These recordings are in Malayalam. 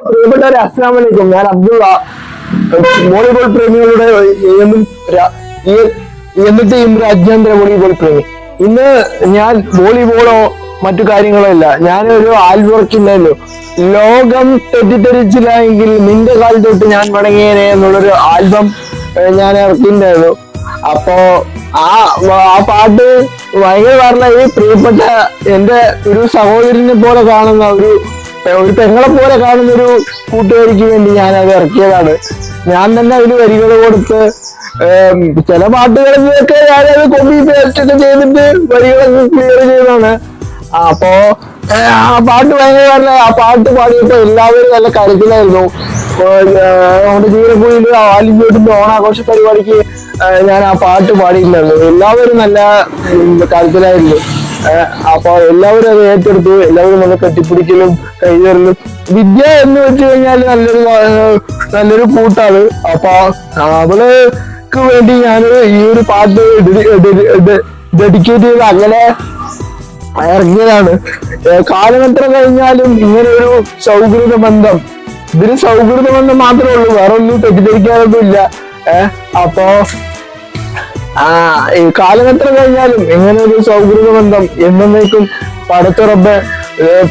പ്രിയപ്പെട്ടവരെ അസ്സാം ഞാൻ അബ്ദുള്ള വോളിബോൾ പ്രേമികളുടെ എന്നും രാ- ഈ- എന്നത്തെയും രാജ്യാന്തര വോളിബോൾ പ്രേമി. ഇന്ന് ഞാൻ വോളിബോളോ മറ്റു കാര്യങ്ങളോ അല്ല ഞാനൊരു ആൽവർക്കില്ലല്ലോ ലോകം തെറ്റിദ്ധരിച്ചില്ല എങ്കിൽ നിന്റെ കാൽ തൊട്ട് ഞാൻ മടങ്ങിയേനെ എന്നുള്ളൊരു ആൽബം ഞാൻ ഇറക്കിണ്ടായിരുന്നു അപ്പോ ആ ആ പാട്ട് ഭയങ്കര പറഞ്ഞ ഈ പ്രിയപ്പെട്ട എന്റെ ഒരു സഹോദരനെ പോലെ കാണുന്ന ഒരു ഒരു പെങ്ങളെ പോലെ കാണുന്ന ഒരു കൂട്ടുകാരിക്ക് വേണ്ടി ഞാൻ അത് ഇറക്കിയതാണ്. ഞാൻ തന്നെ അതിന് വരികൾ കൊടുത്ത് ചില ചില ഞാൻ ഞാനത് കോപ്പി പേസ്റ്റ് ഒക്കെ ചെയ്തിട്ട് വരികളൊക്കെ ക്ലിയർ ചെയ്തതാണ്. അപ്പോ ആ പാട്ട് ഭയങ്കര ആ പാട്ട് പാടിയപ്പോ എല്ലാവരും നല്ല കരുതലായിരുന്നു നമ്മുടെ ജീവനക്കുഴിയിൽ ആലിഞ്ചോട്ടിന്റെ ഓണാഘോഷ പരിപാടിക്ക് ഞാൻ ആ പാട്ട് പാടിയിട്ടുണ്ടായിരുന്നു എല്ലാവരും നല്ല കരുതലായിരുന്നു അപ്പൊ എല്ലാവരും അത് ഏറ്റെടുത്തു. എല്ലാവരും വന്ന് കെട്ടിപ്പിടിക്കലും കൈതരലും വിദ്യ എന്ന് വെച്ച് കഴിഞ്ഞാൽ നല്ലൊരു നല്ലൊരു കൂട്ടാണ്. അപ്പൊ അവൾക്ക് വേണ്ടി ഞാൻ ഈ ഒരു പാട്ട് ഡെഡിക്കേറ്റ് ചെയ്ത് അങ്ങനെ ഇറങ്ങിയതാണ്. കാലം എത്ര കഴിഞ്ഞാലും ഇങ്ങനെ ഒരു സൗഹൃദ ബന്ധം. ഇതിന് സൗഹൃദ ബന്ധം മാത്രമേ ഉള്ളൂ. വേറെ ഒന്നും തെറ്റിദ്ധരിക്കാനൊന്നും ഇല്ല ഏഹ് അപ്പോ ആ ഈ കാലം എത്ര കഴിഞ്ഞാലും ഇങ്ങനെ ഒരു സൗഹൃദ ബന്ധം എന്നേക്കും പടത്തുറബ്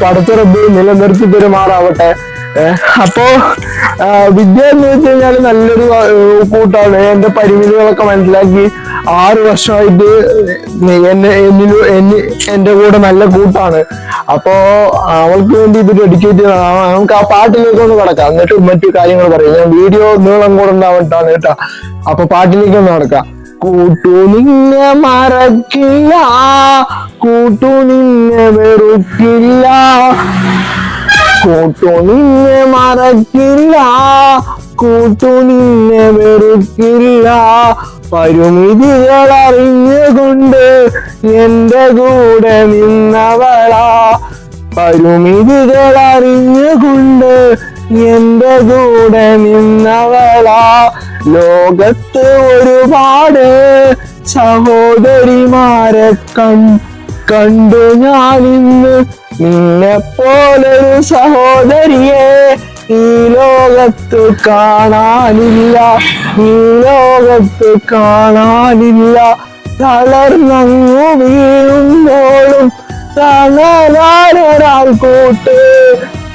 പടത്തുറബ് നിലനിർത്തി പെരുമാറാവട്ടെ. അപ്പോ വിദ്യ എന്ന് വെച്ച് കഴിഞ്ഞാൽ നല്ലൊരു കൂട്ടാണ്. എന്റെ പരിമിതികളൊക്കെ മനസ്സിലാക്കി ആറു വർഷമായിട്ട് എന്നെ എന്നിലും എന്നി എന്റെ കൂടെ നല്ല കൂട്ടാണ്. അപ്പോ അവൾക്ക് വേണ്ടി ഇത് ഡെഡിക്കേറ്റ് നമുക്ക് ആ പാട്ടിലേക്ക് ഒന്ന് കടക്കാം. എന്നിട്ട് മറ്റു കാര്യങ്ങൾ പറയാം. ഞാൻ വീഡിയോ നീളം കൂടെ ഉണ്ടാവട്ടാണ് കേട്ടോ. അപ്പൊ പാട്ടിലേക്ക് ഒന്ന് നടക്കാം കൂട്ടു നിന്നെ മറക്കില്ല കൂട്ടു നിന്നെ വെറുക്കില്ല. കൂട്ടു നിന്നെ മറക്കില്ല കൂട്ടു നിന്നെ വെറുക്കില്ല. പരിമിതികൾ അറിഞ്ഞുകൊണ്ട് എന്റെ കൂടെ നിന്നവളാ. പരിമിതികൾ അറിഞ്ഞുകൊണ്ട് എന്റെ കൂടെ നിന്നവളാ. ലോകത്ത് ഒരുപാട് സഹോദരിമാരെ കൺ കണ്ടു ഞാനിന്ന് നിന്നെ പോലൊരു സഹോദരിയെ ഈ ലോകത്ത് കാണാനില്ല ഈ ലോകത്ത് കാണാനില്ല. തളർന്നങ്ങു വീഴുമ്പോഴും തളരാനൊരാൾ കൂട്ട്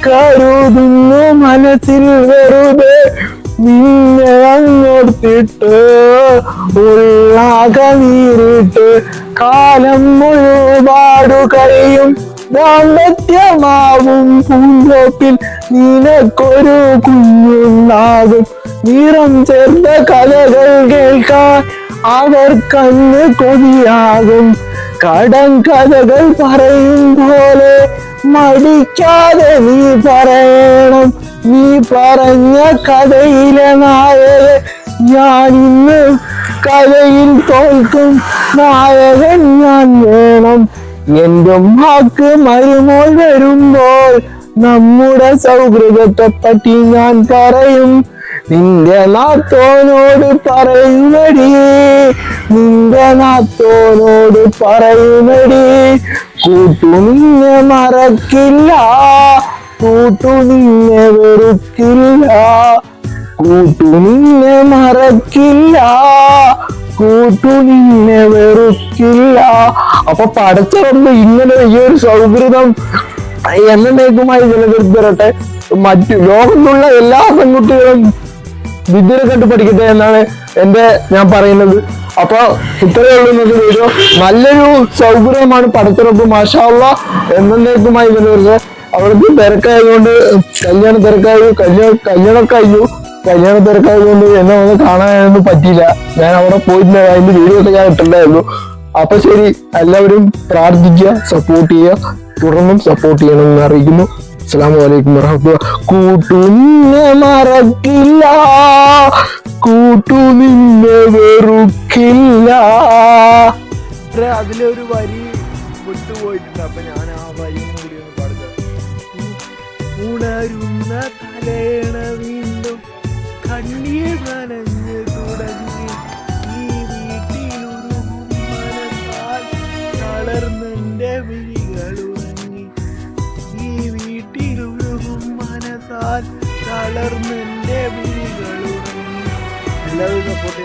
കരുതുന്നു മനസ്സിൽ വെറുതെ നിന്നെ അങ്ങോട്ടിട്ട് ഉള്ളാക നീരിട്ട് കാലം മുഴുപാടു കഴിയും ദാമ്പത്യമാവും പൂന്തോപ്പിൽ നിനക്കൊരു കുഞ്ഞുണ്ടാകും. നിറം ചേർന്ന കഥകൾ കേൾക്കാൻ അവർക്കന്ന് കൊതിയാകും. കടം കഥകൾ പറയും പോലെ മടിക്കാതെ നീ പറയണം. നീ പറഞ്ഞ കഥയിലെ നായകൻ ഞാൻ ഇന്ന് കഥയിൽ തോൽക്കും. നായകൻ ഞാൻ വേണം. എന്റെ ഉമ്മാക്ക് മരുമോൾ വരുമ്പോൾ നമ്മുടെ സൗഹൃദത്തെ പറ്റി ഞാൻ പറയും. നിന്റെ നാത്തോനോട് പറയുമടി നിന്റെ നാത്തോനോട് പറയുമടി കൂട്ടു നിന്നെ മറക്കില്ല. കൂട്ടു നിന്നെ വെറുക്കില്ല കൂട്ടു നിന്നെ മറക്കില്ല കൂട്ടു നിന്നെ വെറുക്കില്ല. അപ്പൊ പടച്ചിറമ്പ് ഇങ്ങനെ ഈ ഒരു സൗഹൃദം എന്നേക്കുമായി നിലനിർത്തരട്ടെ. മറ്റു ലോകത്തുള്ള എല്ലാ പെൺകുട്ടികളും വിദ്യ കണ്ടു പഠിക്കട്ടെ എന്നാണ് എന്റെ ഞാൻ പറയുന്നത്. അപ്പൊ ഇത്രയേ വീഡിയോ. നല്ലൊരു സൗകര്യമാണ് പടത്തിറപ്പ് മാഷാവുള്ള എന്നേക്കുമായി നിലനിർത്തുന്നത് അവിടുത്തെ തിരക്കായതുകൊണ്ട് കല്യാണ തിരക്കായി കല്യാണം കല്യാണം കഴിഞ്ഞു. കല്യാണ തിരക്കായതുകൊണ്ട് എന്നെ ഒന്ന് കാണാനൊന്നും പറ്റിയില്ല. ഞാൻ അവിടെ പോയിട്ടില്ല. അതിന്റെ വീഡിയോ ഒക്കെ ഞാൻ ഇട്ടിട്ടുണ്ടായിരുന്നു. അപ്പൊ ശരി എല്ലാവരും പ്രാർത്ഥിക്കുക സപ്പോർട്ട് ചെയ്യുക. തുടർന്നും സപ്പോർട്ട് ചെയ്യണമെന്ന് അറിയിക്കുന്നു. അസ്സാം വലൈക്കും വറഹമുല്ല കൂട്ടു നിന്നെ മറക്കില്ല. കൂട്ടു നിന്നെ വെറുക്കില്ല അതിലൊരു വരി വിട്ടുപോയിട്ടുണ്ട്. അപ്പൊ ഞാൻ ആ പാടുക ഉണരുന്ന തലേണ വീണ്ടും കണ്ണീർ നനഞ്ഞു തുടങ്ങി. ഈ വീട്ടിലുരുകും മനസ്സാൽ തളർന്നെന്റെ വിഴികൾ ഉറങ്ങി. ഈ വീട്ടിലുരുകും മനസാൽ വിഴികളുറങ്ങി എല്ലാവരും സപ്പോർട്ട്